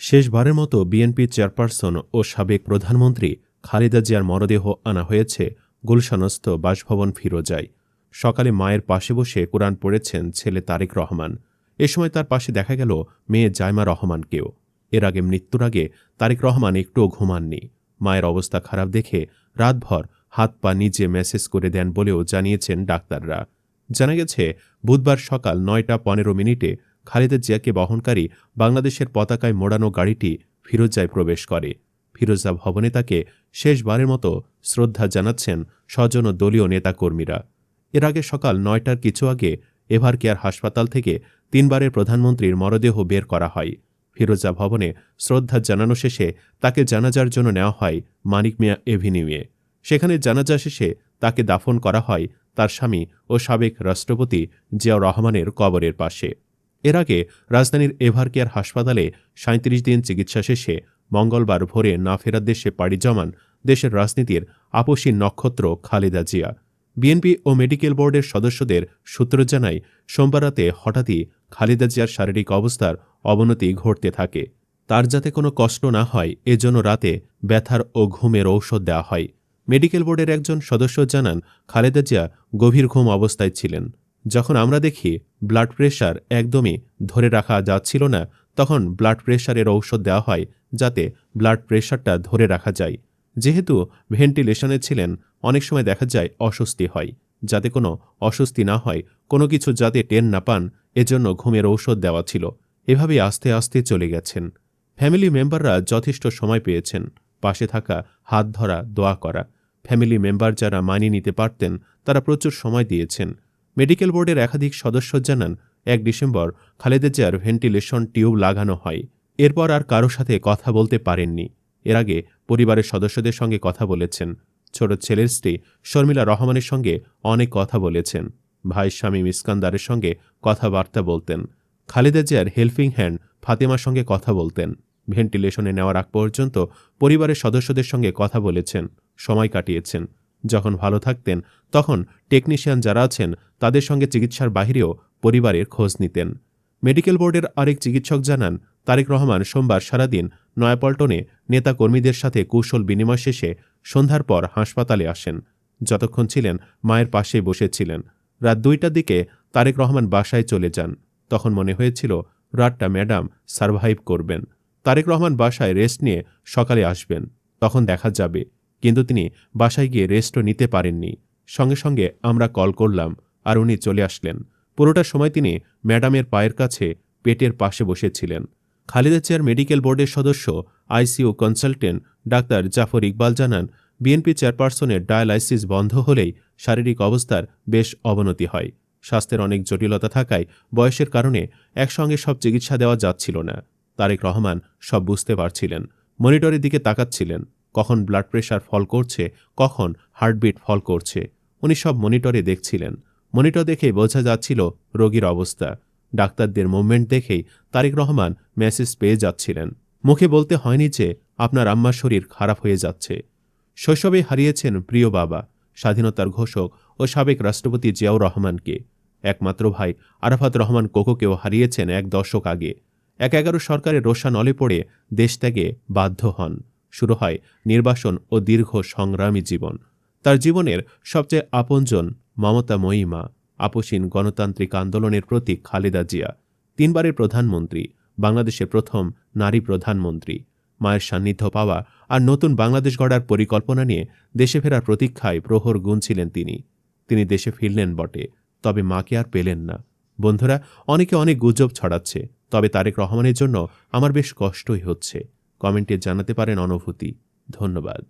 শেষবারের মতো BNP chairperson ও সাবেক প্রধানমন্ত্রী খালেদা জিয়ার মরদেহ আনা হয়েছে গুলশানস্থ বাসভবন ফিরোজায়। সকালে মায়ের পাশে বসে কোরআন পড়েছেন ছেলে তারেক রহমান। এ সময় তার পাশে দেখা গেল মেয়ে জাইমা রহমানকেও। এর আগে মৃত্যুর আগে তারেক রহমান একটুও ঘুমাননি। মায়ের অবস্থা খারাপ দেখে রাতভর হাত পা নিজে মেসেজ করে দেন বলেও জানিয়েছেন ডাক্তাররা। জানা গেছে, বুধবার সকাল নয়টা পনেরো মিনিটে খালেদা জিয়াকে বহনকারী বাংলাদেশের পতাকায় মোড়ানো গাড়িটি ফিরোজায় প্রবেশ করে। ফিরোজা ভবনে তাকে শেষবারের মতো শ্রদ্ধা জানাচ্ছেন স্বজন ও দলীয় নেতাকর্মীরা। এর আগে সকাল নয়টার কিছু আগে এভার কেয়ার হাসপাতাল থেকে তিনবারের প্রধানমন্ত্রীর মরদেহ বের করা হয়। ফিরোজা ভবনে শ্রদ্ধা জানানো শেষে তাকে জানাজার জন্য নেওয়া হয় মানিক মিয়া এভিনিউয়ে। সেখানে জানাজা শেষে তাকে দাফন করা হয় তার স্বামী ও সাবেক রাষ্ট্রপতি জিয়াউর রহমানের কবরের পাশে। এর আগে রাজধানীর এভার কেয়ার হাসপাতালে সাঁত্রিশ দিন চিকিৎসা শেষে মঙ্গলবার ভোরে না ফেরার দেশে পাড়ি জমান দেশের রাজনীতির আপসী নক্ষত্র খালেদা জিয়া। বিএনপি ও মেডিকেল বোর্ডের সদস্যদের সূত্র জানায়, সোমবার রাতে হঠাৎই খালেদা জিয়ার শারীরিক অবস্থার অবনতি ঘটতে থাকে। তার যাতে কোনো কষ্ট না হয়, এজন্য রাতে ব্যথার ও ঘুমের ঔষধ দেওয়া হয়। মেডিকেল বোর্ডের একজন সদস্য জানান, খালেদা জিয়া গভীর ঘুম অবস্থায় ছিলেন। যখন আমরা দেখি ব্লাড প্রেশার একদমই ধরে রাখা যাচ্ছিল না, তখন ব্লাড প্রেশারের ঔষধ দেওয়া হয় যাতে ব্লাড প্রেশারটা ধরে রাখা যায়। যেহেতু ভেন্টিলেশনে ছিলেন, অনেক সময় দেখা যায় অস্বস্তি হয়। যাতে কোনো অস্বস্তি না হয়, কোনো কিছু যাতে টেন না পান, এজন্য ঘুমের ঔষধ দেওয়া ছিল। এভাবে আস্তে আস্তে চলে গেছেন। ফ্যামিলি মেম্বাররা যথেষ্ট সময় পেয়েছেন। পাশে থাকা, হাত ধরা, দোয়া করা। ফ্যামিলি মেম্বার যারা মানিয়ে নিতে পারতেন, তারা প্রচুর সময় দিয়েছেন। মেডিকেল বোর্ডের একাধিক সদস্য জানান, এক ডিসেম্বর খালেদা জিয়ার ভেন্টিলেশন টিউব লাগানো হয়। এরপর আর কারও সাথে কথা বলতে পারেননি। এর আগে পরিবারের সদস্যদের সঙ্গে কথা বলেছেন। ছোট ছেলের স্ত্রী শর্মিলা রহমানের সঙ্গে অনেক কথা বলেছেন। ভাই স্বামী মিসকান্দারের সঙ্গে কথাবার্তা বলতেন। খালেদা জিয়ার হেল্পিং হ্যান্ড ফাতেমার সঙ্গে কথা বলতেন। ভেন্টিলেশনে নেওয়ার আগ পর্যন্ত পরিবারের সদস্যদের সঙ্গে কথা বলেছেন। সময় কাটিয়েছেন। যখন ভালো থাকতেন, তখন টেকনিশিয়ান যারা আছেন, তাদের সঙ্গে চিকিৎসার বাহিরেও পরিবারের খোঁজ নিতেন। মেডিকেল বোর্ডের আরেক চিকিৎসক জানান, তারেক রহমান সোমবার সারাদিন নয়াপল্টনে নেতাকর্মীদের সাথে কৌশল বিনিময় শেষে সন্ধ্যার পর হাসপাতালে আসেন। যতক্ষণ ছিলেন, মায়ের পাশেই বসেছিলেন। রাত দুইটার দিকে তারেক রহমান বাসায় চলে যান। তখন মনে হয়েছিল, রাতটা ম্যাডাম সারভাইভ করবেন। তারেক রহমান বাসায় রেস্ট নিয়ে সকালে আসবেন। তখন দেখা যাবে কিন্তু তিনি বাসায় গিয়ে রেস্টও নিতে পারেননি। সঙ্গে সঙ্গে আমরা কল করলাম আর উনি চলে আসলেন। পুরোটা সময় তিনি ম্যাডামের পায়ের কাছে পেটের পাশে বসেছিলেন। খালেদা চেয়ার মেডিকেল বোর্ডের সদস্য, ICU consultant doctor Zafar Iqbal জানান, বিএনপি চেয়ারপারসনের ডায়ালাইসিস বন্ধ হলেই শারীরিক অবস্থার বেশ অবনতি হয়। স্বাস্থ্যের অনেক জটিলতা থাকায় বয়সের কারণে একসঙ্গে সব চিকিৎসা দেওয়া যাচ্ছিল না। তারেক রহমান সব বুঝতে পারছিলেন। মনিটরের দিকে তাকাচ্ছিলেন। কখন ব্লাড প্রেশার ফল করছে, কখন হার্টবিট ফল করছে। উনি সব মনিটরে দেখছিলেন। মনিটর দেখে বোঝা যাচ্ছিল রোগীর অবস্থা। ডাক্তারদের মুভমেন্ট দেখেই তারেক রহমান মেসেজ পেয়ে যাচ্ছিলেন। মুখে বলতে হয়নি যে আপনার আম্মার শরীর খারাপ হয়ে যাচ্ছে। শৈশবে হারিয়েছেন প্রিয় বাবা, স্বাধীনতার ঘোষক ও সাবেক রাষ্ট্রপতি জিয়াউর রহমানকে। একমাত্র ভাই আরাফাত রহমান কোকোকেও হারিয়েছেন এক দশক আগে। এক এগারো সরকারের রোষা নলে পড়ে দেশত্যাগে বাধ্য হন। শুরু হয় নির্বাসন ও দীর্ঘ সংগ্রামী জীবন। তার জীবনের সবচেয়ে আপনজন মমতা মহিমা আপসীন গণতান্ত্রিক আন্দোলনের প্রতীক খালেদা জিয়া, তিনবারের প্রধানমন্ত্রী, বাংলাদেশের প্রথম নারী প্রধানমন্ত্রী। মায়ের সান্নিধ্য পাওয়া আর নতুন বাংলাদেশ গড়ার পরিকল্পনা নিয়ে দেশে ফেরার প্রতীক্ষায় প্রহর গুনছিলেন তিনি। তিনি দেশে ফিরলেন বটে, তবে মাকে আর পেলেন না। বন্ধুরা, অনেকে অনেক গুজব ছড়াচ্ছে, তবে তারেক রহমানের জন্য আমার বেশ কষ্টই হচ্ছে। কমেন্টে জানাতে পারেন অনুভূতি। ধন্যবাদ।